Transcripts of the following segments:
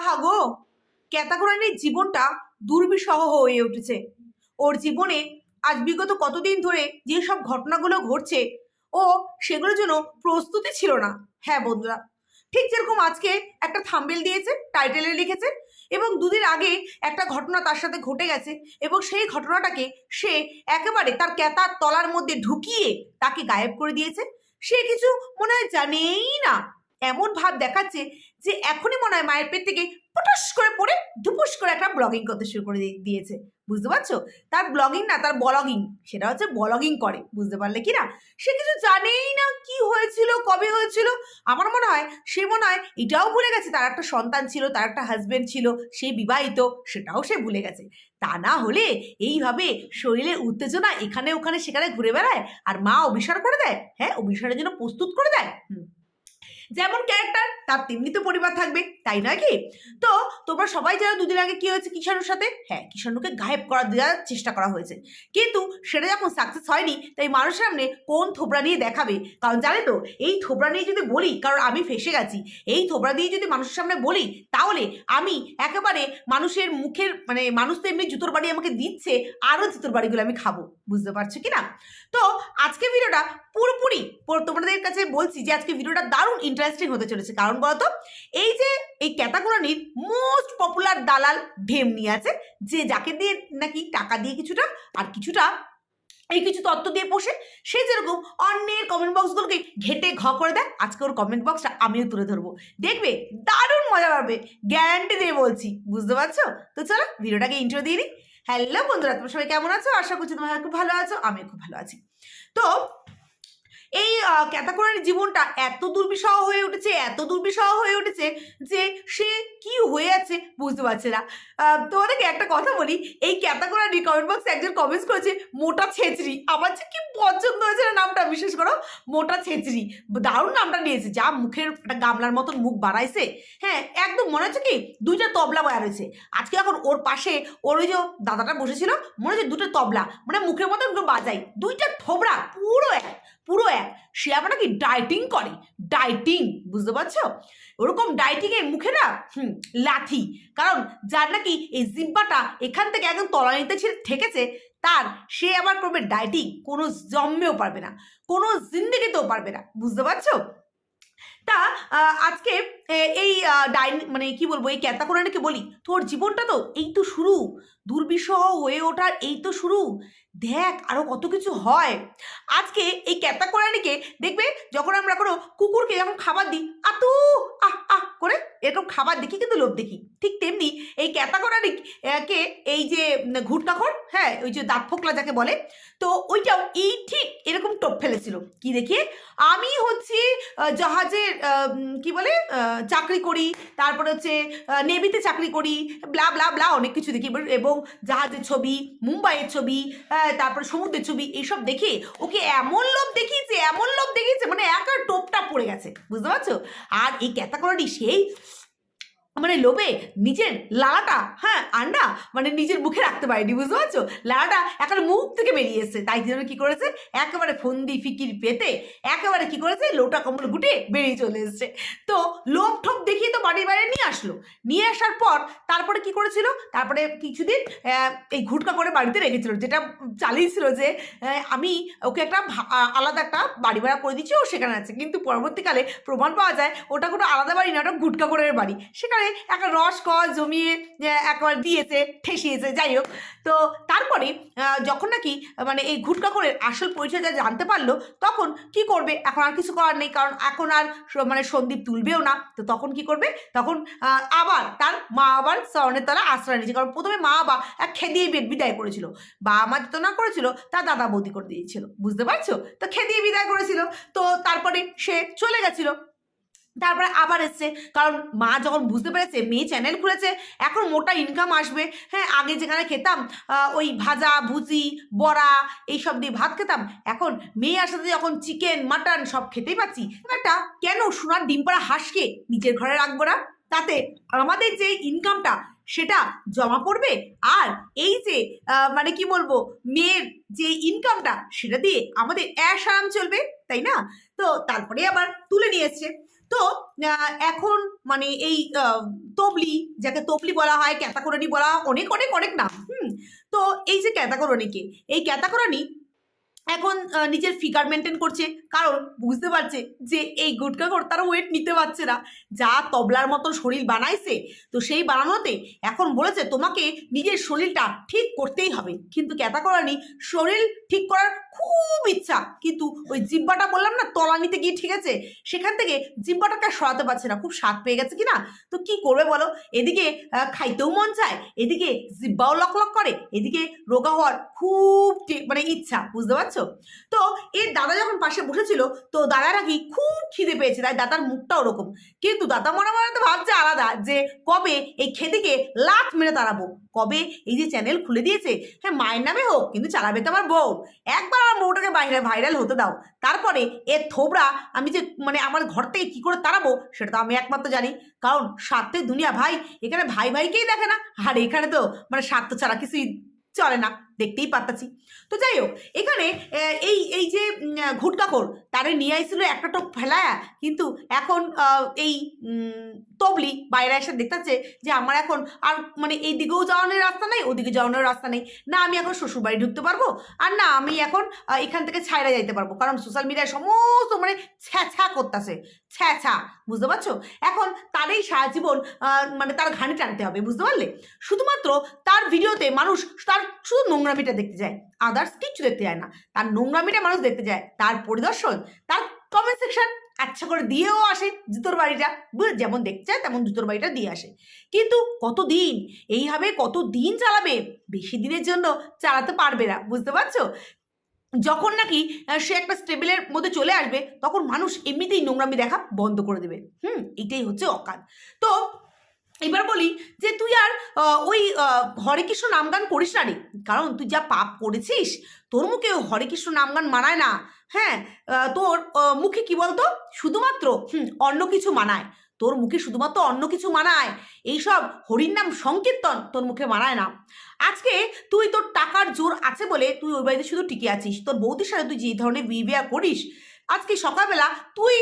আহা গো ক্যাতাগোরানির জীবনটা দুর্বিষহ হয়ে উঠেছে। ওর জীবনে আজ বিগত কতদিন ধরে যেসব ঘটনাগুলো ঘটছে, ও সেগুলোর জন্য প্রস্তুতি ছিল না। হ্যাঁ বন্ধুরা, ঠিক যেরকম আজকে একটা থাম্বেল দিয়েছে, টাইটেলে লিখেছে এবং দুদিন আগে একটা ঘটনা তার সাথে ঘটে গেছে এবং সেই ঘটনাটাকে সে একেবারে তার ক্যাতার তলার মধ্যে ঢুকিয়ে তাকে গায়েব করে দিয়েছে। সে কিছু মনে হয় জানেই না, এমন ভাব দেখাচ্ছে যে এখনই মনে হয় মায়ের পেট থেকে পটাস করে পড়ে ধুপুস করে একটা ব্লগিং করতে শুরু করে দিয়েছে। বুঝতে পারছ? তার ব্লগিং না, তার ব্লগিং, সেটা হচ্ছে ব্লগিং করে, বুঝতে পারলে কি না? সে কিছু জানেই না কি হয়েছিল, কবে হয়েছিল। আমার মনে হয়, সে মনে হয় এটাও ভুলে গেছে, তার একটা সন্তান ছিল, তার একটা হাজব্যান্ড ছিল, সে বিবাহিত, সেটাও সে ভুলে গেছে। তা না হলে এইভাবে শরীরের উত্তেজনা এখানে ওখানে সেখানে ঘুরে বেড়ায় আর মা অভিসার করে দেয় হ্যাঁ? অভিসারের জন্য প্রস্তুত করে দেয়। হুম। যেমন ক্যারেক্টার তার তেমনি তো পরিবার থাকবে, তাই নয় কি? তো তোমরা সবাই জানো দুদিন আগে কি হয়েছে কিষাণুর সাথে? হ্যাঁ কিষাণুকে গায়েব করা দেওয়ার চেষ্টা করা হয়েছে। কিন্তু সেটা যখন সাকসেস হয়নি, তাই মানুষের সামনে কোন থোবরা নিয়ে দেখাবে? কারণ জানে তো, এই থোবরা নিয়ে যদি বলি, কারণ আমি ফেসে গেছি, এই থোবরা দিয়ে যদি মানুষের সামনে বলি, তাহলে আমি একেবারে মানুষের মুখের মানে মানুষ তো এমনি জুতোর বাড়ি আমাকে দিচ্ছে, আরও জুতোর বাড়িগুলো আমি খাব। বুঝতে পারছ কি না তো আজকে ভিডিওটা পুরোপুরি পুরো তোমাদের কাছে বলছি যে আজকে ভিডিওটা দারুণ ইন্টারেস্টিং হতে চলেছে। কারণ বলতো, এই যে এই ক্যাতাগোরানির মোস্ট পপুলার দালাল ঢেমনি আছে, যে যাকে দিয়ে নাকি টাকা দিয়ে কিছুটা আর কিছুটা এই কিছু তত্ত্ব দিয়ে পোষে, সে যেরকম অন্যের কমেন্ট বক্সগুলোকে ঘেটে ঘ করে দেয়, আজকে ওর কমেন্ট বক্সটা আমিও তুলে ধরবো। দেখবে দারুণ মজা পাবে গ্যারান্টি দিয়ে বলছি, বুঝতে পারছ? তো চলো ভিডিওটাকে ইন্ট্রো দিয়ে দিই। হ্যালো বন্ধুরা, তোমরা সবাই কেমন আছো? আশা করছি তোমরা খুব ভালো আছো আমি খুব ভালো আছি। তো এই ক্যাতাকোরানির জীবনটা এত দুর্বিষহ হয়ে উঠেছে, এত দুর্বিষহ হয়ে উঠেছে যে সে কি হয়ে আছে বুঝতে পারছে না। তোমাদেরকে একটা কথা বলি, এই ক্যাতাকোরানি কমেন্ট বক্সে একজন কমেন্টস করেছে, মোটা ছেচড়ি। আমার যে কি পছন্দ হয়েছে না নামটা বিশেষ করো? মোটা ছেচড়ি। দারুণ নামটা নিয়েছে যা মুখের একটা গামলার মতন মুখ বাড়াইছে হ্যাঁ একদম মনে হচ্ছে কি, দুইটা তবলা বয়া রয়েছে। আজকে এখন ওর পাশে ওর ওই যে দাদাটা বসেছিল, মনে হচ্ছে দুটো তবলা মানে মুখের মতন বাজাই দুইটা থোবড়া পুরো এক। পুরো এক। সে আবার নাকি ডায়েটিং করে। ডায়েটিং বুঝতে পারছ? ওরকম ডাইটিংয়ে মুখে না, হুম, লাথি। কারণ যার নাকি এই জিব্বাটা এখান থেকে একদম তলানিতে ছিল ঠেকেছে, তার সে আবার করবে ডায়েটিং কোনো জন্মেও পারবে না। কোনো জিন্দিগিতেও পারবে না। বুঝতে পারছ? তা আজকে এই ডাইন মানে কি বলব, এই ক্যাতাকোরানিকে বলি, তোর জীবনটা তো এই তো শুরু। দুর্বিষহ হয়ে ওঠার এই তো শুরু। দেখ আরও কত কিছু হয়। আজকে এই ক্যাতা কোরআনিকে দেখবে যখন আমরা কোনো কুকুরকে যখন খাবার দিই, আতু, আহ আহ, করে এরকম খাবার দেখি কিন্তু লোভ দেখি। ঠিক তেমনি কে এই যে ঘুটকাখর হ্যাঁ ওই যে দাঁত ফোকলা যাকে বলে তো ওইটাও এই ঠিক এরকম টোপ ফেলেছিল। কি দেখে? আমি হচ্ছে জাহাজের কি বলে চাকরি করি তারপরে হচ্ছে নেভিতে চাকরি করি ব্লা ব্লা ব্লা অনেক কিছু দেখি। এবং জাহাজের ছবি মুম্বাইয়ের ছবি আহ, তারপরে সমুদ্রের ছবি এইসব দেখে ওকে এমন লোভ দেখিয়েছে এমন লোভ দেখিয়েছে মানে একা টোপটা পড়ে গেছে। বুঝতে পারছ? আর এই ক্যাতাকরণি সেই মানে লোভে নিজের লালাটা হ্যাঁ আন্ডা মানে নিজের মুখে রাখতে পারেনি, বুঝতে পারছ? লালাটা একেবারে মুখ থেকে বেরিয়ে এসছে। তাই জন্য কি করেছে? একেবারে ফন্দি ফিকির পেতে একেবারে কি করেছে? লোটা কম্বল গুটে বেরিয়ে চলে এসছে। তো লোভ ঠোপ দেখিয়ে তো বাড়ির বাইরে নিয়ে আসলো। নিয়ে আসার পর তারপরে কি করেছিল? তারপরে কিছুদিন এই ঘুটকা করে বাড়িতে রেখেছিল। যেটা চালিয়েছিল যে আমি ওকে একটা আলাদা একটা বাড়ি ভাড়া করে দিচ্ছি, ও সেখানে আছে। কিন্তু পরবর্তীকালে প্রমাণ পাওয়া যায়, ওটা কোনো আলাদা বাড়ি না, ওটা ঘুটকা করে বাড়ি। সেখানে একটা রস কস জমিয়ে একবার দিয়েছে, ঠেসিয়েছে, যাই হোক। তো তারপরে যখন নাকি মানে এই ঘুটকা করে আসল পরিচয় যা জানতে পারল, তখন কি করবে? এখন আর কিছু করার নেই, কারণ এখন আর মানে সন্দীপ তুলবেও না। তো তখন কি করবে? তখন আবার তার মা আবার স্বর্ণের তলা আশ্রয় নিয়েছে। কারণ প্রথমে মা বাবা এক খেদিয়ে বেদ বিদায় করেছিল। বাবা মা যেত না করেছিল, তার দাদা বৌদি করে দিয়েছিল। বুঝতে পারছ? তো খেদিয়ে বিদায় করেছিল। তো তারপরে সে চলে গেছিল। তারপরে আবার এসছে। কারণ মা যখন বুঝতে পেরেছে, মেয়ে চ্যানেল খুলেছে, এখন মোটা ইনকাম আসবে। হ্যাঁ আগে যেখানে খেতাম ওই ভাজা ভুচি বড়া এইসব দিয়ে ভাত খেতাম। এখন মেয়ে আসাতে যখন চিকেন মাটন সব খেতেই পাচ্ছি একটা কেন সোনার ডিম পাড়া হাঁসকে নিজের ঘরে রাখব না? তাতে আমাদের যে ইনকামটা সেটা জমা পড়বে আর এই যে মানে কি বলব, মেয়ের যে ইনকামটা সেটা দিয়ে আমাদের অ্যাশ আরাম চলবে, তাই না? তো তারপরে আবার তুলে নিয়ে এসছে তো এখন মানে এই তবলি, যাকে তবলি বলা হয় ক্যাতাকরণী বলা অনেক অনেক অনেক নাম, হুম? তো এই যে ক্যাতাকরণীকে এই ক্যাতাকরণী এখন নিজের ফিগার মেনটেন করছে। কারণ বুঝতে পারছে যে এই গুটকা গুটকাকর তারা ওয়েট নিতে পারছে না। যা তবলার মতন শরীর বানাইছে, তো সেই বানানোতে এখন বলেছে তোমাকে নিজের শরীরটা ঠিক করতেই হবে। কিন্তু ক্যাতাকরণী শরীর ঠিক করার খুব ইচ্ছা। কিন্তু ওই জিব্বাটা বললাম না, তলানিতে গিয়ে ঠিক আছে সেখান থেকে জিব্বাটাকে সরাতে পারছে না। খুব স্বাদ পেয়ে গেছে কিনা তো কি করবে বলো? এদিকে খাইতেও মন চায়, এদিকে জিব্বাও লক লক করে, এদিকে রোগা হওয়ার খুব মানে ইচ্ছা, বুঝতে পারছ? তো এর দাদা যখন পাশে বসেছিল, তো দাদা নাকি খুব খিদে পেয়েছে, তাই দাদার মুখটা ওরকম। কিন্তু দাদা মনে মনে তো ভাবছে আলাদা যে, কবে এই খেদিকে লাত মেরে তাড়াবো? কবে এই যে চ্যানেল খুলে দিয়েছে? হ্যাঁ মায়ের নামে হোক, কিন্তু চালাবে তো আমার বউ। একবার আমার বউটাকে বাইরে ভাইরাল হতে দাও। তারপরে এর থোবরা আমি যে মানে আমার ঘর থেকে কী করে তাড়াবো, সেটা তো আমি একমাত্র জানি। কারণ স্বার্থের দুনিয়া ভাই, এখানে ভাই ভাইকেই দেখে না। আর এখানে তো মানে স্বার্থ ছাড়া কিছুই চলে না। দেখতেই পারতাছি। তো যাই হোক এখানে এই এই যে ঘুটকাকর তারে নিয়ে আইছিল একটা টোপ ফেলায়া, কিন্তু এখন এই তবলি বাইরে এসে দেখতেছে যে আমার এখন আর মানে এই দিকেও যাওয়ানোর রাস্তা নেই, ওদিকে যাওয়ানোর রাস্তা নেই। না, আমি এখন শ্বশুরবাড়ি ঢুকতে পারব, আর না, আমি এখন এখান থেকে ছাইরা যাইতে পারব, কারণ সোশ্যাল মিডিয়ায় সমস্ত মানে ছ্যাঁছা করতেছে। ছ্যাঁছা বুঝতে পারছ? এখন তারই সারা জীবন মানে তার ঘানি টানতে হবে, বুঝতে পারলে? শুধুমাত্র তার ভিডিওতে মানুষ, তার শুধু নোংরামিটা দেখতে যায় আদার্স কিচ্ছু দেখতে যায় না। তার নোংরামিটা মানুষ দেখতে যায়, তার পরিদর্শন, তার কমেন্ট সেকশন আচ্ছা করে দিয়েও আসে জুতোর বাড়িটা যেমন দেখতে চায় তেমন জুতোর বাড়িটা দিয়ে আসে। কিন্তু কতদিন, এইভাবে কত দিন চালাবে? বেশি দিনের জন্য চালাতে পারবে না, বুঝতে পারছ? যখন নাকি সে একটা স্টেবিলের মধ্যে চলে আসবে, তখন মানুষ এমনিতেই নোংরামি দেখা বন্ধ করে দেবে। হুম, এটাই হচ্ছে অকাল তো এবার বলি যে তুই আর ওই হরে কৃষ্ণ নামগান করিস না রে। কারণ তুই যা পাপ করেছিস, তোর মুখে হরে কৃষ্ণ নামগান মানায় না। হ্যাঁ তোর মুখে কি বলতো? শুধুমাত্র অন্য কিছু মানায়। তোর মুখে শুধুমাত্র অন্য কিছু মানায়। এইসব হরির নাম সংকীর্তন তোর মুখে মানায় না। আজকে তুই তোর টাকার জোর আছে বলে তুই ওই বাড়িতে শুধু টিকে আছিস। তোর বৌদির সাথে তুই যে ধরনের বিহেভিয়ার করিস, আজকে সকালবেলা তুই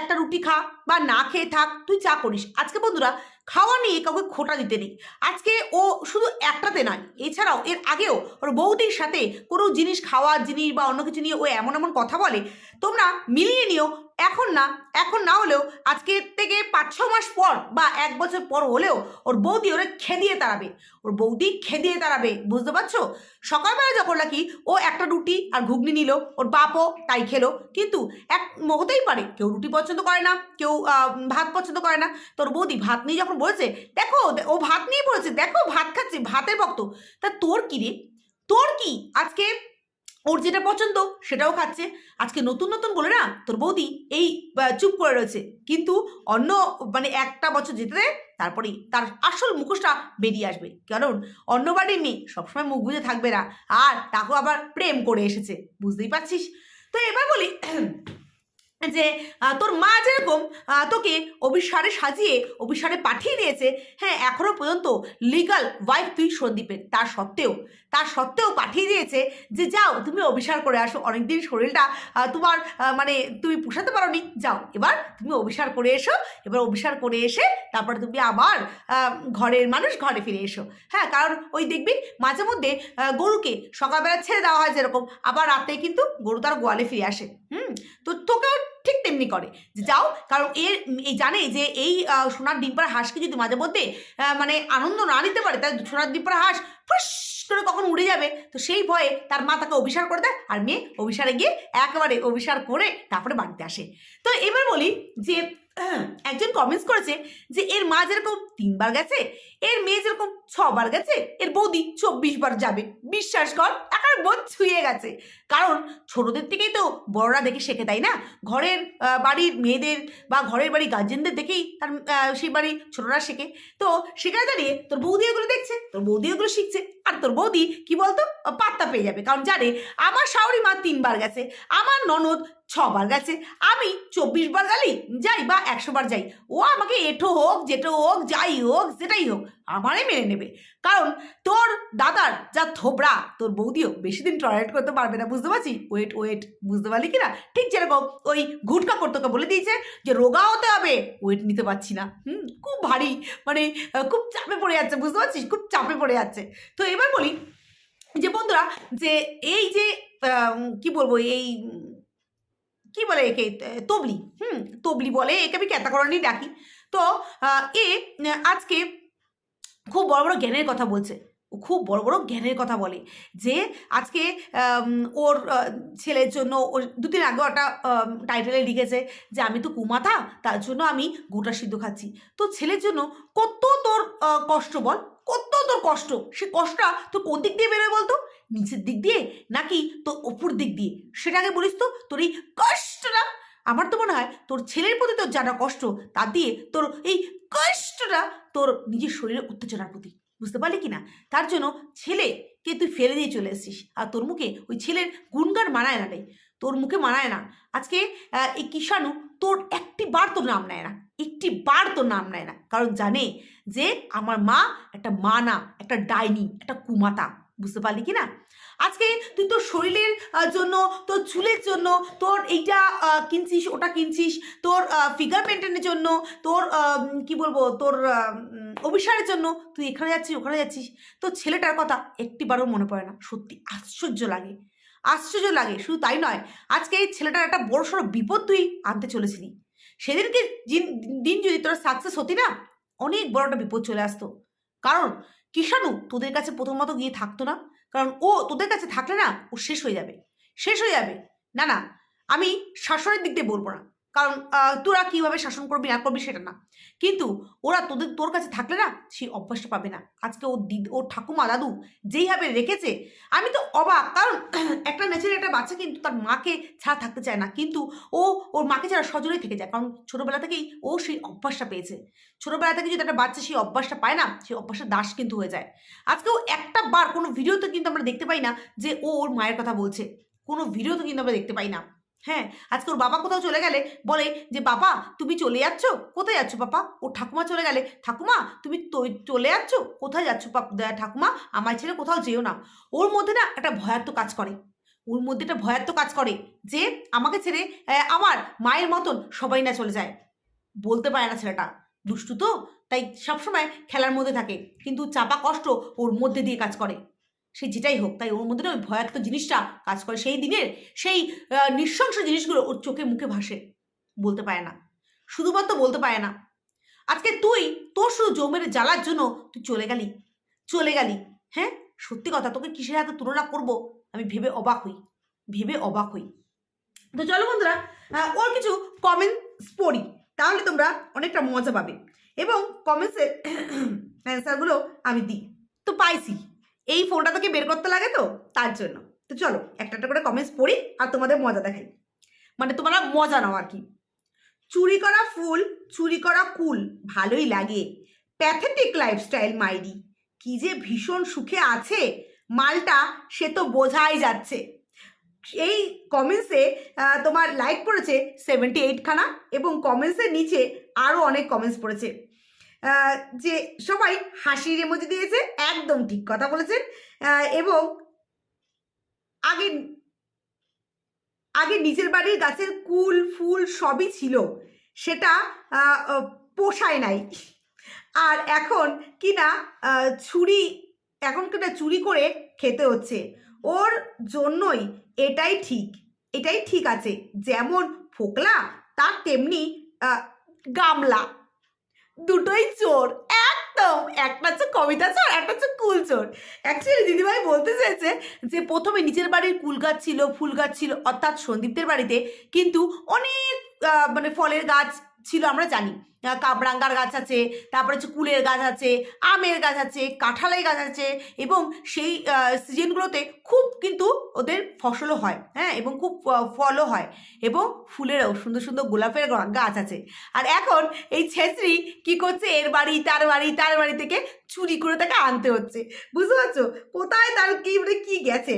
একটা রুটি খা বা না খেয়ে থাক, তুই চা করিস। আজকে বন্ধুরা খাওয়া নিয়ে কাউকে খোটা দিতে নেই। আজকে ও শুধু একটাতে নয়, এছাড়াও এর আগেও ওর বৌদির সাথে কোনো জিনিস খাওয়া জিনিস বা অন্য কিছু নিয়ে ও এমন এমন কথা বলে, তোমরা মিলিয়ে নিও এখন না এখন না হলেও আজকে থেকে পাঁচ, ছ মাস পর বা এক বছর পর হলেও ওর বৌদি ওরে খেদিয়ে তাড়াবে। ওর বৌদি খেদিয়ে তাড়াবে, বুঝতে পারছ? সকালবেলা যখন নাকি ও একটা রুটি আর ঘুগনি নিল, ওর বাপও তাই খেলো। কিন্তু এক হতেই পারে, কেউ রুটি পছন্দ করে না, কেউ ভাত পছন্দ করে না। তোর বৌদি ভাত নিয়ে যখন বলেছে, দেখো ও ভাত নিয়ে বলেছে, দেখো, ভাত খাচ্ছে, ভাতের ভক্ত। তা তোর কি রে? তোর কি? আজকে ওর যেটা পছন্দ সেটাও খাচ্ছে। আজকে নতুন নতুন বলে না, তোর বৌদি এই চুপ করে রয়েছে। কিন্তু অন্য মানে একটা বছর যেতে দেয় তারপরেই তার আসল মুখোশটা বেরিয়ে আসবে। কারণ অন্য বাড়ির মেয়ে সবসময় মুখ বুঝে থাকবে না। আর তাকেও আবার প্রেম করে এসেছে। বুঝতেই পারছিস? তো এবার বলি যে তোর মা যেরকম তোকে অভিসারে সাজিয়ে, অভিসারে পাঠিয়ে দিয়েছে হ্যাঁ এখনও পর্যন্ত লিগাল ওয়াইফ তুই সন্দীপের। তার সত্ত্বেও তার সত্ত্বেও পাঠিয়ে দিয়েছে যে, যাও, তুমি অভিসার করে আসো। অনেকদিন শরীরটা তোমার মানে তুমি পোষাতে পারোনি। যাও, এবার তুমি অভিসার করে এসো। এবার অভিসার করে এসে তারপরে তুমি আবার ঘরের মানুষ ঘরে ফিরে এসো। হ্যাঁ কারণ ওই দেখবি মাঝে মধ্যে গরুকে সকালবেলা ছেড়ে দেওয়া হয় যেরকম, আবার রাতে কিন্তু গরু তার গোয়ালে ফিরে আসে। হুম? তো তোকেও ঠিক তেমনি করে যে যাও কারণ এর এই জানে যে এই সোনার ডিম্পার হাঁসকে যদি মাঝে মধ্যে মানে আনন্দ না নিতে পারে। তাহলে সোনার ডিম্পার হাঁস ফুস করে কখন উড়ে যাবে। তো সেই ভয়ে তার মা তাকে অভিসার করে দেয় আর মেয়ে অভিসারে গিয়ে একেবারে অভিসার করে তারপরে বাড়িতে আসে। তো এবার বলি যে একজন কমেন্টস করেছে যে, এর মা যেরকম তিনবার গেছে, এর মেয়ে যেরকম ছবার গেছে, এর বৌদি চব্বিশ বার যাবে। বিশ্বাস কর একার বোধ ছুঁয়ে গেছে। কারণ ছোটদের থেকেই তো বড়রা দেখে শেখে, তাই না? ঘরের বাড়ির মেয়েদের বা ঘরের বাড়ির গার্জেনদের দেখেই তার সেই বাড়ি ছোটরা শেখে। তো সেখানে দাঁড়িয়ে তোর বৌদি এগুলো দেখছে, তোর বৌদি এগুলো শিখছে, আর তোর বৌদি কি বলতো, পাত্তা পেয়ে যাবে। কারণ জানে, আমার শাওরি মা তিনবার গেছে, আমার ননদ ছবার গেছে। আমি চব্বিশ বার গালি যাই বা একশো বার যাই। ও আমাকে এঠো হোক যেটো হোক, যাই হোক সেটাই হোক, আমারই মেনে নেবে। কারণ তোর দাদার যা থোবড়া তোর বৌদিও বেশি দিন টয়লেট করতে পারবে না, বুঝতে পারছি ওয়েট ওয়েট বুঝতে পারলি কি না ঠিক যেরকম ওই গুটকা করতোকে বলে দিয়েছে যে, রোগা হতে হবে। ওয়েট নিতে পারছি না। হুম, খুব ভারী মানে খুব চাপে পড়ে যাচ্ছে, বুঝতে পারছিস? খুব চাপে পড়ে যাচ্ছে। তো এবার বলি যে, বন্ধুরা, যে এই যে কি বলব, এই কি বলে একে? তবলি। হুম, তবলি বলে একে আমি ক্যাতাকরণই ডাকি। তো এ আজকে খুব বড় বড় জ্ঞানের কথা বলছে। খুব বড় বড় জ্ঞানের কথা বলে যে আজকে ওর ছেলের জন্য ওর দুদিন আগে একটা টাইটেলে লিখেছে যে আমি তো কুমাথা তার জন্য আমি গোটা সিদ্ধ খাচ্ছি। তো ছেলের জন্য কত তোর কষ্ট বল? কত তোর কষ্ট? সে কষ্টটা তোর কোন দিক দিয়ে বেরোয় বলতো? নিচের দিক দিয়ে নাকি তোর অপুর দিক দিয়ে? সেটাকে বলিস তো, তোর এই কষ্টটা। আমার তো মনে হয় তোর ছেলের প্রতি তোর যারা কষ্ট তা দিয়ে তোর এই কষ্টটা তোর নিজের শরীরের উত্তেজনার প্রতি। বুঝতে পারলি কি না তার জন্য ছেলেকে তুই ফেলে দিয়ে চলে এসেছিস। আর তোর মুখে ওই ছেলের গুণগান মানায় না রে। তোর মুখে মানায় না। আজকে এই কিষাণু তোর একটি বার তোর নাম নেয় না। একটি বার তোর নাম নেয় না। কারণ জানে যে আমার মা একটা মা না একটা ডাইনি, একটা কুমাতা, বুঝতে পারলি কি না আজকে তুই তোর শরীরের জন্য, তোর চুলের জন্য, তোর এইটা কিনছিস, ওটা কিনছিস, তোর ফিগার মেনটেনের জন্য, তোর কি বলব, তোর অভিসারের জন্য, তুই এখানে যাচ্ছিস, ওখানে যাচ্ছিস, তোর ছেলেটার কথা একটিবারও মনে পড়ে না, সত্যি আশ্চর্য লাগে আশ্চর্য লাগে, শুধু তাই নয়, আজকে এই ছেলেটার একটা বড় সড়ো বিপদ তুই আনতে চলেছিলি, সেদিনকে দিন দিন যদি তোরা সাকসেস হতি না অনেক বড় একটা বিপদ চলে আসতো। কারণ কিষাণু তোদের কাছে প্রথমত গিয়ে থাকতো না। কারণ ও তোদের কাছে থাকলে না, ও শেষ হয়ে যাবে। শেষ হয়ে যাবে। না না, আমি শাসনের দিক দিয়ে বলব না। কারণ তোরা কীভাবে শাসন করবি, না করবি সেটা না। কিন্তু ওরা তোদের, তোর কাছে থাকলে না, সেই অভ্যাসটা পাবে না। আজকে ওর দিদ, ওর ঠাকুমা দাদু যেইভাবে রেখেছে, আমি তো অবাক। কারণ, একটা নেচারের একটা বাচ্চা কিন্তু তার মাকে ছাড়া থাকতে চায় না। কিন্তু ও, ওর মাকে ছাড়া সজলেই থেকে যায়। কারণ ছোটোবেলা থেকেই ও সেই অভ্যাসটা পেয়েছে। ছোটোবেলা থেকে যদি একটা বাচ্চা সেই অভ্যাসটা পায় না, সেই অভ্যাসটা দাস কিন্তু হয়ে যায়। আজকে ও একটা বার কোনো ভিডিওতে কিন্তু আমরা দেখতে পাই না যে ও ওর মায়ের কথা বলছে। কোনো ভিডিওতে কিন্তু আমরা দেখতে পাই না। হ্যাঁ আজকে ওর বাবা কোথাও চলে গেলে বলে যে, বাবা, তুমি চলে যাচ্ছ? কোথায় যাচ্ছ পাপা? ওর ঠাকুমা চলে গেলে, ঠাকুমা, তুমি তো চলে যাচ্ছ? কোথায় যাচ্ছ ঠাকুমা? আমার ছেলে কোথাও যেও না। ওর মধ্যে না একটা ভয়াত্ম কাজ করে। ওর মধ্যে একটা ভয়াত্ম কাজ করে যে, আমাকে ছেড়ে আমার মায়ের মতন সবাই না চলে যায়। বলতে পারে না ছেলেটা। দুষ্টু তো, তাই সবসময় খেলার মধ্যে থাকে। কিন্তু চাপা কষ্ট ওর মধ্যে দিয়ে কাজ করে। সে যেটাই হোক, তাই ওর মধ্যে না ওই ভয়াত্ম জিনিসটা কাজ করে। সেই দিনের সেই নৃশংস জিনিসগুলো ওর চোখে মুখে ভাসে, বলতে পারে না। শুধুমাত্র বলতে পারে না। আজকে তুই, তোর শুধু জমের জ্বালার জন্য তুই চলে গেলি। চলে গেলি। হ্যাঁ? সত্যি কথা, তোকে কিসের হাতে তুলনা করব? আমি ভেবে অবাক হই। ভেবে অবাক হই। তো চলো বন্ধুরা ওর কিছু কমেন্টস পড়ি। তাহলে তোমরা অনেকটা মজা পাবে। এবং কমেন্টসের অ্যান্সারগুলো আমি দিই। তো পাইছি। এই ফোনটা তোকে বের করতে লাগে তো? তার জন্য। তো চলো, একটা একটা করে কমেন্টস পড়ি আর তোমাদের মজা দেখাই। মানে তোমরা মজা নাও আর কি। চুরি করা ফুল, চুরি করা কুল, ভালোই লাগে। প্যাথেটিক লাইফস্টাইল মাইরি কি যে ভীষণ সুখে আছে, মালটা সে তো বোঝাই যাচ্ছে। এই কমেন্টসে তোমার লাইক পড়েছে সেভেন্টি এইটখানা এবং কমেন্টসের নিচে আরও অনেক কমেন্টস পড়েছে। যে সবাই হাসির এমোজি দিয়েছে একদম ঠিক কথা বলেছেন। এবং আগে আগে নিজের বাড়ির গাছের কুল ফুল সবই ছিল। সেটা পোষায় নাই। আর এখন কিনা আহ, ছুরি এখন কিনা চুরি করে খেতে হচ্ছে। ওর জন্যই এটাই ঠিক এটাই ঠিক আছে। যেমন ফোকলা তার তেমনি গামলা। দুটোই চোর, একদম। একটা হচ্ছে কবিতা চোর একটা হচ্ছে কুল চোর। অ্যাকচুয়ালি দিদিভাই বলতে চেয়েছে যে, প্রথমে নিজের বাড়ির কুল গাছ ছিল, ফুল গাছ ছিল, অর্থাৎ সন্দীপদের বাড়িতে কিন্তু অনেক মানে ফলের গাছ ছিল আমরা জানি। আহ, কামরাঙ্গার গাছ আছে তারপরে হচ্ছে কুলের গাছ আছে আমের গাছ আছে কাঁঠালের গাছ আছে এবং সেই সিজনগুলোতে খুব কিন্তু ওদের ফসলও হয় হ্যাঁ এবং খুব ফলও হয় এবং ফুলেরও সুন্দর সুন্দর গোলাপের গাছ আছে। আর এখন এই ছেত্রী কি করছে? এর বাড়ি তার বাড়ি তার বাড়ি থেকে চুরি করে তাকে আনতে হচ্ছে। বুঝতে পারছ? কোথায় তার কি মানে কি গেছে?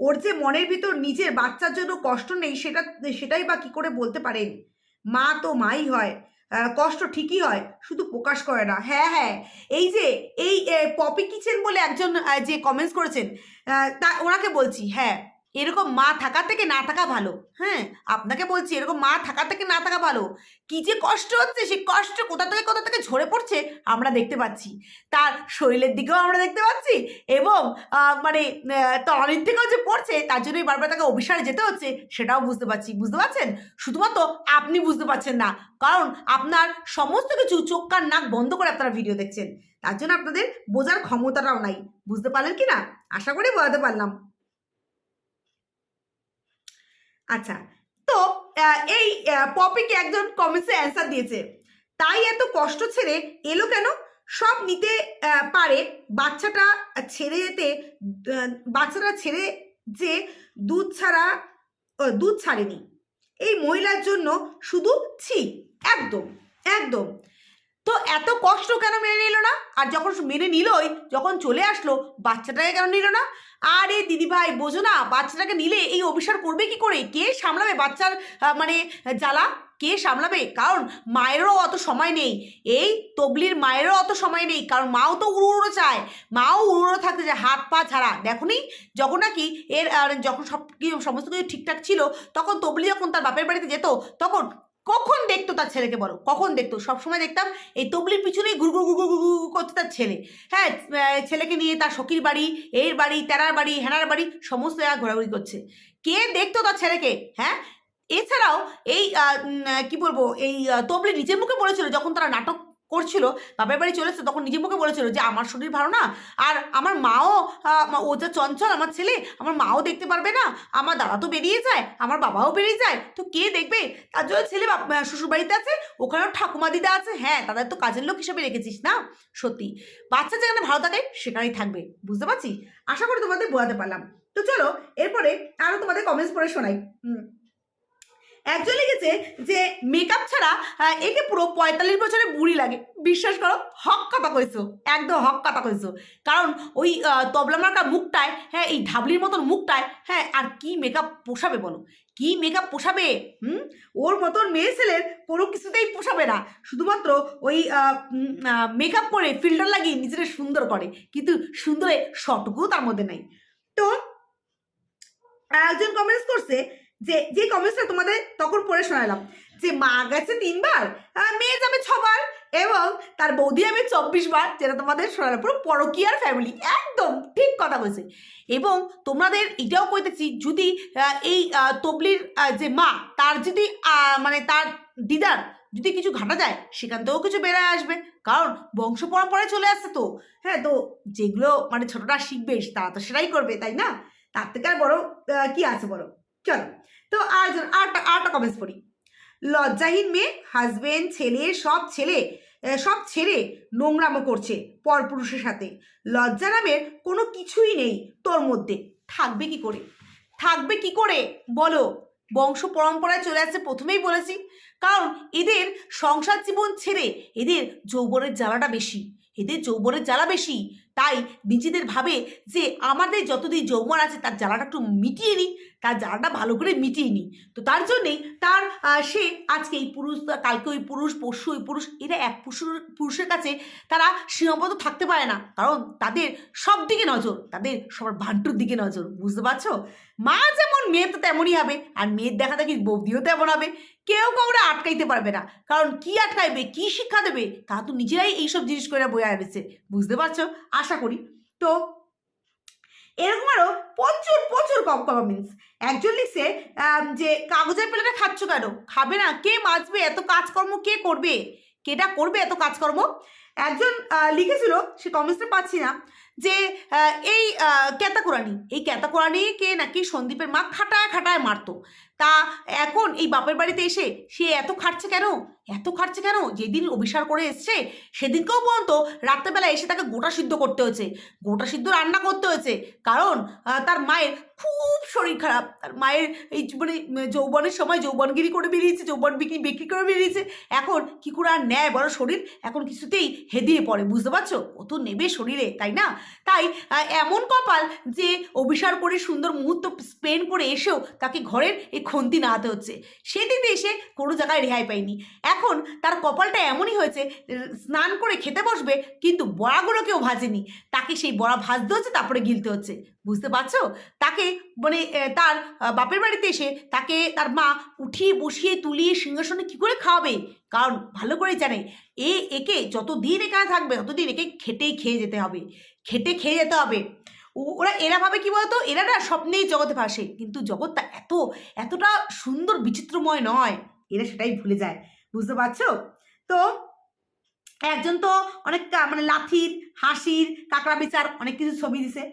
ওর যে মনের ভিতর নিজের বাচ্চার জন্য কষ্ট নেই সেটা সেটাই বা কি করে বলতে পারেন? মা তো মাই হয়। কষ্ট ঠিকই হয়, শুধু প্রকাশ করে না। হ্যাঁ হ্যাঁ এই যে, এই পপি কিচেন বলে একজন যে কমেন্টস করেছেন তা ওনাকে বলছি হ্যাঁ। এরকম মা থাকা থেকে না থাকা ভালো। হ্যাঁ আপনাকে বলছি, এরকম মা থাকা থেকে না থাকা ভালো। কি যে কষ্ট হচ্ছে, সেই কষ্ট কোথা থেকে কোথা থেকে ঝরে পড়ছে, আমরা দেখতে পাচ্ছি। তার শরীরের দিকেও আমরা দেখতে পাচ্ছি এবং মানে তলানির থেকেও যে পড়ছে, তার জন্যই বারবার তাকে অভিসারে যেতে হচ্ছে, সেটাও বুঝতে পারছি। বুঝতে পারছেন? শুধুমাত্র আপনি বুঝতে পারছেন না, কারণ আপনার সমস্ত কিছু চোখ কান নাক বন্ধ করে আপনারা ভিডিও দেখছেন। তার জন্য আপনাদের বোঝার ক্ষমতাটাও নাই। বুঝতে পারলেন কি না? আশা করি বোঝাতে পারলাম। আচ্ছা তো এই পপিকে একজন কমেন্টসে অ্যান্সার দিয়েছে। তাই এত কষ্ট ছেড়ে এলো কেন? সব নিতে পারে, বাচ্চাটা ছেড়ে যেতে বাচ্চাটা ছেড়ে যে দুধ ছাড়া দুধ ছাড়েনি। এই মহিলার জন্য শুধু ছি, একদম একদম। তো এত কষ্ট কেন মেনে নিল না? আর যখন মেনে নিলই, যখন চলে আসলো, বাচ্চাটাকে কেন নিল না? আরে দিদি ভাই বোঝো না, বাচ্চাটাকে নিলে এই অভিসার করবে কি করে? কে সামলাবে বাচ্চার মানে জ্বালা? কে সামলাবে? কারণ মায়েরও অত সময় নেই। এই তবলির মায়েরও অত সময় নেই, কারণ মাও তো উড়ো উড়ো চায়। মাও উড়ো উড়ো থাকতে চায়, হাত পা ছাড়া। দেখনি যখন নাকি এর যখন সব সমস্ত কিছু ঠিকঠাক ছিল, তখন তবলি যখন তার বাপের বাড়িতে যেত, তখন কখন দেখতো তার ছেলেকে বলো? কখন দেখতো? সবসময় দেখতাম এই তবলির পিছনেই ঘুর ঘুর ঘুর করতো তার ছেলে। হ্যাঁ ছেলেকে নিয়ে তার সখীর বাড়ি, এর বাড়ি, তেরার বাড়ি, হেনার বাড়ি, সমস্ত জায়গা ঘোরাঘুরি করছে। কে দেখতো তার ছেলেকে? হ্যাঁ? এছাড়াও এই কি বলব? এই তবলি নিজের মুখে বলেছিল যখন তারা নাটক করছিল, বাপের বাড়ি চলেছে, তখন নিজের মুখে বলেছিল যে আমার শরীর ভালো না, আর আমার মাও ও যা চঞ্চল, আমার ছেলে, আমার মাও দেখতে পারবে না, আমার দাদা তো বেরিয়ে যায়, আমার বাবাও বেরিয়ে যায়, তো কে দেখবে? তার জন্য ছেলে শ্বশুরবাড়িতে আছে, ওখানেও ঠাকুমা দিদা আছে হ্যাঁ তাদের তো কাজের লোক হিসেবে রেখেছিস না? সত্যি। বাচ্চা যেখানে ভালো থাকে, সেখানেই থাকবে, বুঝতে পারছি আশা করি তোমাদের বোঝাতে পারলাম। তো চলো, এরপরে আরও তোমাদের কমেন্টস পড়ে শোনাই। হুম। একজন লিখেছে যে মেকআপ ছাড়া একে পুরো পঁয়তাল্লিশ বছরে বুড়ি লাগে। বিশ্বাস করো, হক কথা কইছো, একদম হক কথা কইছো। কারণ ওই তবলা মার্কা মুখটায় হ্যাঁ এই ঢাবলির মতন মুখটায় হ্যাঁ আর কি মেকআপ পোষাবে বলো? কি মেকআপ পোষাবে? হুম? ওর মতন মেয়ে ছেলের কোনো কিছুতেই পোষাবে না। শুধুমাত্র ওই মেকআপ করে ফিল্টার লাগিয়ে নিজেরা সুন্দর করে। কিন্তু সুন্দরে শটকুও তার মধ্যে নাই। তো, একজন কমেন্টস করছে যে যে কমেন্টসটা তোমাদের তখন পড়ে শোনালাম, যে মা গেছে তিনবার মেয়ে যাবে ছবার, এবং তার বৌদি হবে চব্বিশ বার যেটা তোমাদের শোনালাম পুরো পরকিয়ার ফ্যামিলি একদম ঠিক কথা বলছে। এবং তোমাদের এটাও কইতেছি যদি এই তবলির যে মা, তার যদি মানে তার দিদার যদি কিছু ঘাটা যায়, সেখান থেকেও কিছু বেড়ে আসবে, কারণ বংশ পরম্পরায় চলে আসছে তো। হ্যাঁ তো যেগুলো মানে ছোটরা শিখবে, তারা তো সেটাই করবে, তাই না? তার থেকে আর বড় কি আছে বলো? চলো, তো আর আটটা আটটা কমেন্টস পড়ি। লজ্জাহীন মেয়ে হাজবেন্ড ছেলে, সব ছেলে সব ছেড়ে নোংরামো করছে পরপুরুষের সাথে। লজ্জা নামের কোনো কিছুই নেই তোর মধ্যে। থাকবে কি করে? থাকবে কি করে? বলো। বংশ পরম্পরায় চলে আসছে প্রথমেই বলেছি। কারণ এদের সংসার জীবন ছেড়ে এদের যৌবনের জ্বালাটা বেশি। এদের যৌবনের জ্বালা বেশি। তাই নিজেদের ভাবে যে আমাদের যতদিন যৌবন আছে, তার জ্বালাটা একটু মিটিয়ে নিই, তার জ্বালাটা ভালো করে মিটিয়ে নিই। তো তার জন্যেই তার সে আজকে এই পুরুষ কালকে ওই পুরুষ, পরশু ওই পুরুষ, এরা এক পুরুষ পুরুষের কাছে তারা সীমাবদ্ধ থাকতে পারে না। কারণ তাদের সব দিকে নজর, তাদের সবার ভান্টুর দিকে নজর, বুঝতে পারছ? মা যেমন মেয়ে তো তেমনই হবে, আর মেয়ের দেখা দেখি বৌদিও তেমন হবে। কেউ কাউরে আটকাইতে পারবে না। কারণ কি আটকাইবে কি শিক্ষা দেবে তা তো নিজেরাই এইসব জিনিস করে বয়ে আনেছে। বুঝতে পারছ? আশা করি। তো এরকম আরও প্রচুর প্রচুর কম কমেন্টস একজন লিখছে যে কাগজের প্লেটে খাচ্ছ কেন? খাবে না। কে মাজবে এত কাজকর্ম কে করবে? কেটা করবে এত কাজকর্ম? একজন লিখেছিল সে কমেন্টসটা পাচ্ছি না যে এই আহ, ক্যাতাকুরানি এই ক্যাতাকুরানিকে নাকি সন্দীপের মা খাটায় খাটায় মারতো। তা এখন এই বাপের বাড়িতে এসে সে এত খাটছে কেন? এত খাটছে কেন? যেদিন অভিসার করে এসছে, সেদিনকেও পর্যন্ত রাত্রেবেলা এসে তাকে গোটা সিদ্ধ করতে হয়েছে। গোটা সিদ্ধ রান্না করতে হয়েছে। কারণ তার মায়ের খুব শরীর খারাপ। তার মায়ের এই মানে যৌবনের সময় যৌবনগিরি করে বেরিয়েছে, যৌবন বিক্রি বিক্রি করে বেরিয়েছে। এখন কি করে আর নেয় বড় শরীর? এখন কিছুতেই হেদিয়ে পড়ে, বুঝতে পারছ? কত নেবে শরীরে, তাই না? তাই এমন কপাল যে অভিসার করে সুন্দর মুহূর্ত স্পেন্ড করে এসেও তাকে ঘরের এই খন্তি নাড়াতে হচ্ছে। সেদিকে এসে কোনো জায়গায় রেহাই পায়নি এখন তার কপালটা এমনই হয়েছে, স্নান করে খেতে বসবে, কিন্তু বড়াগুলো কেউ ভাজেনি। তাকে সেই বড়া ভাজতে হচ্ছে, তারপরে গিলতে হচ্ছে। বুঝতে পারছ? তাকে মানে তার বাপের বাড়িতে এসে তাকে তার মা উঠিয়ে বসিয়ে তুলিয়ে সিংহাসনে কী করে খাওয়াবে? কারণ ভালো করে জানে, এ, একে যতদিন এখানে থাকবে, ততদিন একে খেটেই খেয়ে যেতে হবে। খেটে খেয়ে যেতে হবে। ওরা এরা ভাবে কি বলতো? এরা না স্বপ্নেই জগতে ভাসে। কিন্তু জগৎটা এত, এতটা সুন্দর বিচিত্রময় নয়। এরা সেটাই ভুলে যায়। বুঝতে পারছ? তো একজন তো অনেক কা- মানে লাঠির হাসির, কাঁকড়া বিচার অনেক কিছু ছবি দিছে।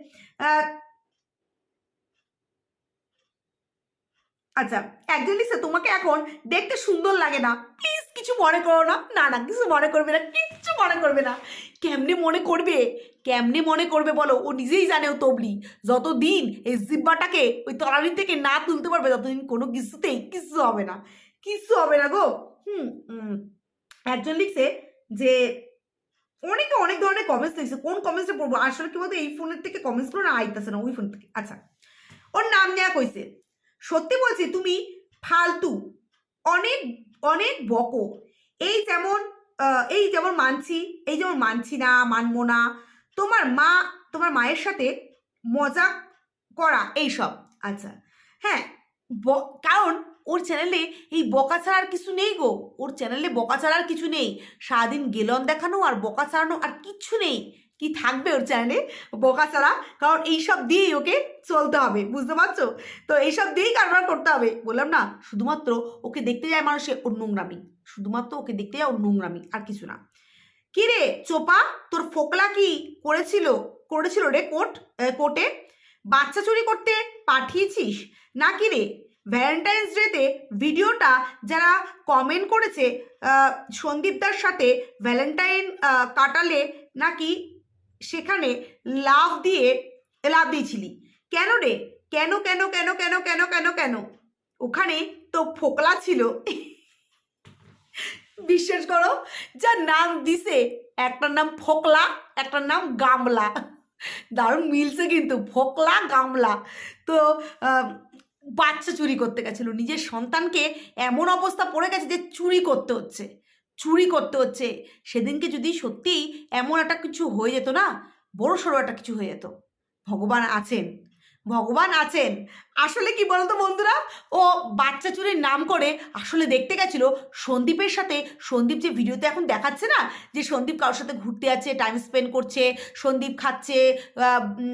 আচ্ছা একজন লিখছে, তোমাকে এখন দেখতে সুন্দর লাগে না। প্লিজ কিছু মনে করো না। না না, কিছু মনে করবে না। কিচ্ছু মনে করবে না। কেমনে মনে করবে? কেমনে মনে করবে বলো? ও নিজেই জানে ও তবলি। যতদিন এই জিব্বাটাকে ওই তলানি থেকে না তুলতে পারবে, ততদিন কোনো কিছুতেই কিচ্ছু হবে না। কিচ্ছু হবে না গো। হুম একজন লিখছে যে, অনেকে অনেক ধরনের কমেন্টস লিখছে কোন কমেন্টসে পড়ব? আসলে কি বলতো? এই ফোনের থেকে কমেন্টসগুলো না আইতেছে না, ওই ফোন থেকে। আচ্ছা। ওর নাম নেওয়া কইছে, সত্যি বলছি, তুমি ফালতু, অনেক অনেক বকো। এই যেমন এই যেমন মানছি, এই যেমন মানছি না, মানবো না, তোমার মা, তোমার মায়ের সাথে মজা করা এইসব। আচ্ছা হ্যাঁ কারণ ওর চ্যানেলে এই বকা ছাড়ার কিছু নেই গো। ওর চ্যানেলে বকা ছাড়ার কিছু নেই। সারাদিন গেলন দেখানো আর বকা ছাড়ানো আর কিচ্ছু নেই। কি থাকবে ওর চ্যানেলে বকা ছাড়া কারণ এইসব দিয়েই ওকে চলতে হবে বুঝতে পারছ? তো এইসব দিয়েই কারবার করতে হবে। বললাম না শুধুমাত্র ওকে দেখতে যায় মানুষে ওর নোংরামি। শুধুমাত্র ওকে দেখতে যায় ওর নোংরামি আর কিছু না। কি রে চোপা তোর ফোকলা কি করেছিল? করেছিল রে আহ, কোর্টে? বাচ্চা চুরি করতে পাঠিয়েছিস? না কি রে? ভ্যালেন্টাইন্স ডেতে ভিডিওটা যারা কমেন্ট করেছে সন্দীপদার সাথে ভ্যালেন্টাইন কাটালে নাকি সেখানে লাভ দিয়ে লাভ দিয়েছিলি। কেন রে? কেন কেন কেন কেন কেন কেন কেন? ওখানে তো ফোকলা ছিল। বিশ্বাস করো, যার নাম দিছে, একটার নাম ফোকলা, একটার নাম গামলা। দারুণ মিলছে কিন্তু, ফোকলা, গামলা। তো বাচ্চা চুরি করতে গেছিল। নিজের সন্তানকে এমন অবস্থা পড়ে গেছে যে চুরি করতে হচ্ছে। চুরি করতে হচ্ছে। সেদিনকে যদি সত্যিই এমন একটা কিছু হয়ে যেত না বড় সড়ো একটা কিছু হয়ে যেত। ভগবান আছেন। ভগবান আছেন। আসলে কি বলতো বন্ধুরা? ও বাচ্চা চুরির নাম করে আসলে দেখতে গেছিল সন্দীপের সাথে। সন্দীপ যে ভিডিওতে এখন দেখাচ্ছে না? যে সন্দীপ কারোর সাথে ঘুরতে আছে টাইম স্পেন্ড করছে, সন্দীপ খাচ্ছে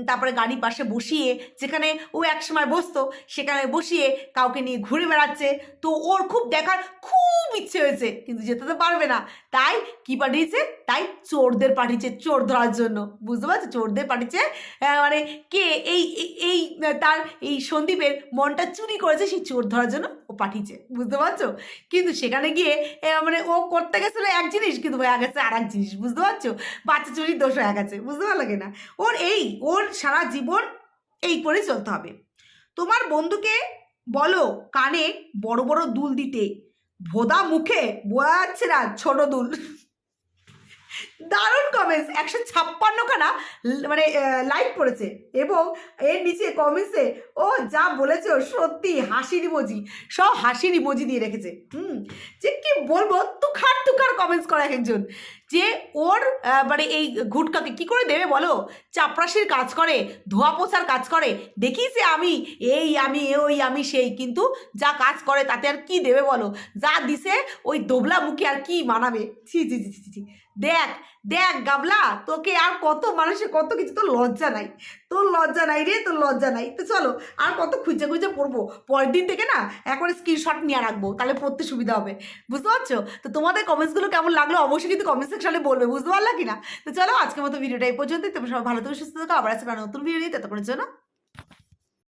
তারপরে গাড়ির পাশে বসিয়ে, যেখানে ও একসময় বসতো, সেখানে বসিয়ে কাউকে নিয়ে ঘুরে বেড়াচ্ছে। তো ওর খুব দেখার খুব ইচ্ছে হয়েছে, কিন্তু যেতে তো পারবে না। তাই কি পাঠিয়েছে? তাই চোরদের পাঠিয়েছে, চোর ধরার জন্য। বুঝতে পারছ? চোরদের পাঠিয়েছে মানে কে এই, এই- তার এই সন্দীপের মনটা চুরি করেছে সেই চোর ধরার জন্য ও পাঠিয়েছে, বুঝতে পারছ? কিন্তু সেখানে গিয়ে মানে ও করতে গেছিল এক জিনিস, কিন্তু হয়ে গেছে আর এক জিনিস, বুঝতে পারছ? বাচ্চা চুরির দোষ হয়ে গেছে, বুঝতে লাগে না ওর এই, ওর সারা জীবন এই করে চলতে হবে। তোমার বন্ধুকে বলো কানে বড় বড় দুল দিতে, ভোদা মুখে বোঝা যাচ্ছে না, ছোট দুল। দারুণ কমেন্টস একশো ছাপ্পান্নখানা খানা মানে লাইক পড়েছে এবং এর নিচে কমেন্টসে ও যা বলেছে সত্যি হাসির ইমোজি সব হাসির ইমোজি দিয়ে রেখেছে। হুম, যে কি বলব, তুখার তুখার কমেন্টস করা একজন। যে ওর মানে এই ঘুটকাকে কি করে দেবে বলো? চাপরাশির কাজ করে, ধোয়া পোছার কাজ করে। দেখি যে আমি, এই আমি ওই আমি, সেই। কিন্তু যা কাজ করে তাতে আর কি দেবে বলো? যা দিছে ওই দোবলা মুখে আর কি মানাবে? ছি ছি ছি ছি। দেখ দেখ গাবলা, তোকে আর কত মানুষের কত কিছু, তোর লজ্জা নাই। তোর লজ্জা নাই রে, তোর লজ্জা নাই। তো চলো, আর কত খুঁজে খুঁজে পড়ব। পরের দিন থেকে না এখন স্ক্রিনশট নিয়ে রাখব তাহলে পড়তে সুবিধা হবে। বুঝতে পারছ? তো তোমাদের কমেন্টসগুলো কেমন লাগল অবশ্যই কিন্তু কমেন্ট সেকশনে বলবে, বুঝতে পারলা কিনা? তো চলো আজকের মতো ভিডিওটা এই পর্যন্ত তোমরা সবাই ভালো থেকে, সুস্থ থাকো। আবার আজকে নতুন ভিডিও নিয়ে, ততক্ষণের জন্য